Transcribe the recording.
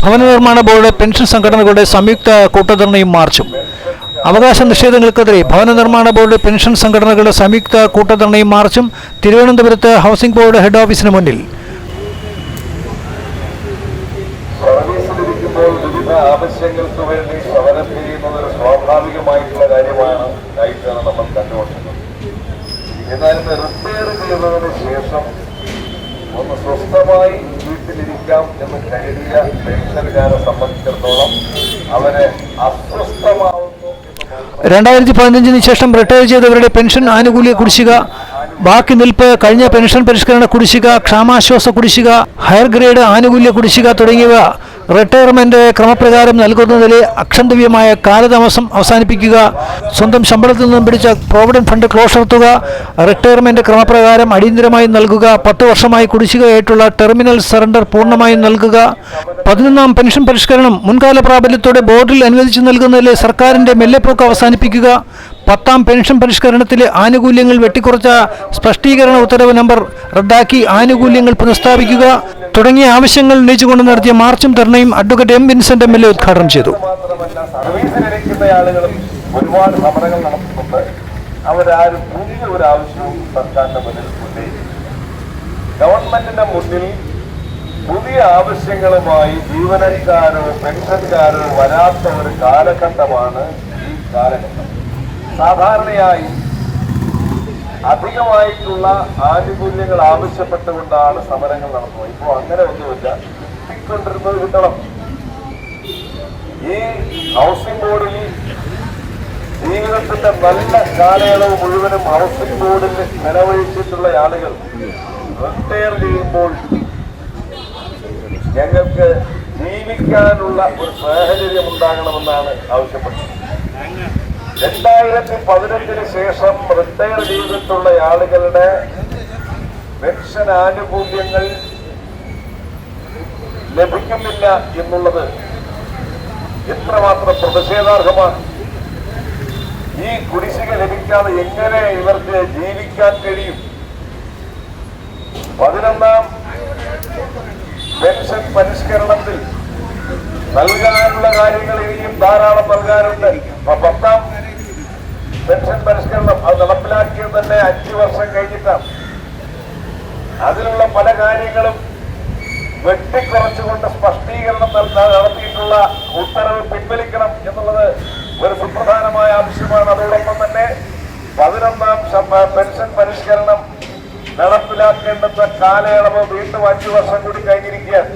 ഭവന നിർമ്മാണ board pension സംഘടനകളുടെ സംയുക്ത കൂട്ടധർണയും മാർച്ചും. അവകാശ നിഷേധങ്ങൾക്കെതിരെ ഭവന നിർമ്മാണ ബോർഡ് പെൻഷൻ സംഘടനകളുടെ സംയുക്ത കൂട്ടധർണയും മാർച്ചും തിരുവനന്തപുരത്ത് ഹൗസിംഗ് ബോർഡ് ഹെഡ് ഓഫീസിന് മുന്നിൽ. ആവശ്യങ്ങൾക്ക് വേണ്ടി സമരം ചെയ്യുന്നത് സ്വാഭാവികമായിട്ടുള്ള ഒന്ന് സ്വസ്ഥമായി വീട്ടിലിരിക്കാം എന്ന് കരുതിയ പെൻഷൻകാരെ സംബന്ധിച്ചിടത്തോളം അവരെ മാത്രം രണ്ടായിരത്തി പതിനഞ്ചിന് ശേഷം റിട്ടയർ ചെയ്തവരുടെ പെൻഷൻ ആനുകൂല്യ കുടിശ്ശിക ബാക്കി നിൽപ്പ് കഴിഞ്ഞ പെൻഷൻ പരിഷ്കരണ കുടിശ്ശിക ക്ഷാമാശ്വാസ കുടിശ്ശിക ഹയർ ഗ്രേഡ് ആനുകൂല്യ കുടിശ്ശിക തുടങ്ങിയവ റിട്ടയർമെന്റ് ക്രമപ്രകാരം നൽകുന്നതിലെ അക്ഷന്തവ്യമായ കാലതാമസം അവസാനിപ്പിക്കുക. സ്വന്തം ശമ്പളത്തിൽ നിന്നും പിടിച്ച പ്രോവിഡന്റ് ഫണ്ട് ക്ലോഷർ തുക റിട്ടയർമെന്റ് ക്രമപ്രകാരം അടിയന്തരമായി നൽകുക. പത്ത് വർഷമായി കുടിശ്ശികയായിട്ടുള്ള ടെർമിനൽ സറണ്ടർ പൂർണമായും നൽകുക. പതിനൊന്നാം പെൻഷൻ പരിഷ്കരണം മുൻകാല പ്രാബല്യത്തോടെ ബോർഡിൽ അനുവദിച്ചു നൽകുന്നതിലെ സർക്കാരിന്റെ മെല്ലെപ്പോക്ക് അവസാനിപ്പിക്കുക. പത്താം പെൻഷൻ പരിഷ്കരണത്തിലെ ആനുകൂല്യങ്ങൾ വെട്ടിക്കുറച്ച സ്പഷ്ടീകരണ ഉത്തരവ് നമ്പർ റദ്ദാക്കി ആനുകൂല്യങ്ങൾ പുനഃസ്ഥാപിക്കുക തുടങ്ങിയ ആവശ്യങ്ങൾ ഉന്നയിച്ചുകൊണ്ട് നടത്തിയ മാർച്ചും ധർണയും advocate M Vincent M L A ഉദ്ഘാടനം ചെയ്തു. ഗവൺമെന്റിന്റെ മുന്നിൽ പുതിയ ആവശ്യങ്ങളുമായി ജീവനക്കാരോ പെൻഷൻകാരോ വരാത്ത ഒരു കാലഘട്ടമാണ് ഈ കാലഘട്ടം. സാധാരണയായി അധികമായിട്ടുള്ള ആനുകൂല്യങ്ങൾ ആവശ്യപ്പെട്ടുകൊണ്ടാണ് സമരങ്ങൾ നടത്തുന്നത് ഇപ്പോൾ അങ്ങനെ ഒന്നുമില്ല. കിട്ടിക്കൊണ്ടിരുന്നത് കിട്ടണം. ഈ ഹൗസിംഗ് ബോർഡിൽ ജീവിതത്തിന്റെ നല്ല കാലയളവ് മുഴുവനും ഹൗസിംഗ് ബോർഡിൽ ചെലവഴിച്ചിട്ടുള്ള ആളുകൾ റിട്ടയർ ചെയ്യുമ്പോൾ ഞങ്ങൾക്ക് ജീവിക്കാനുള്ള ഒരു സാഹചര്യം ഉണ്ടാകണമെന്നാണ് ആവശ്യപ്പെട്ടത്. രണ്ടായിരത്തി പതിനഞ്ചിന് ശേഷം റിട്ടയർ ചെയ്തിട്ടുള്ള ആളുകളുടെ പെൻഷൻ ആനുകൂല്യങ്ങൾ ലഭിക്കുന്നില്ല എന്നുള്ളത് എത്രമാത്രം പ്രതിഷേധാർഹമാണ്. ഈ കുടിശ്ശിക ലഭിക്കാതെ എങ്ങനെ ഇവർക്ക് ജീവിക്കാൻ കഴിയും? പതിനൊന്നാം പെൻഷൻ പരിഷ്കരണത്തിൽ നൽകാനുള്ള കാര്യങ്ങൾ ഇനിയും ധാരാളം നൽകാനുണ്ട്. പത്താം പെൻഷൻ പരിഷ്കരണം അത് നടപ്പിലാക്കിയത് തന്നെ അഞ്ചു വർഷം കഴിഞ്ഞിട്ടാണ്. അതിലുള്ള പല കാര്യങ്ങളും വെട്ടിക്കുറച്ചുകൊണ്ട് സ്പഷ്ടീകരണം നടത്തിയിട്ടുള്ള ഉത്തരവ് പിൻവലിക്കണം എന്നുള്ളത് ഒരു സുപ്രധാനമായ ആവശ്യമാണ്. അതോടൊപ്പം തന്നെ പതിനൊന്നാം പെൻഷൻ പരിഷ്കരണം നടപ്പിലാക്കേണ്ടുന്ന കാലയളവ് വീണ്ടും അഞ്ചു വർഷം കൂടി കഴിഞ്ഞിരിക്കുകയാണ്.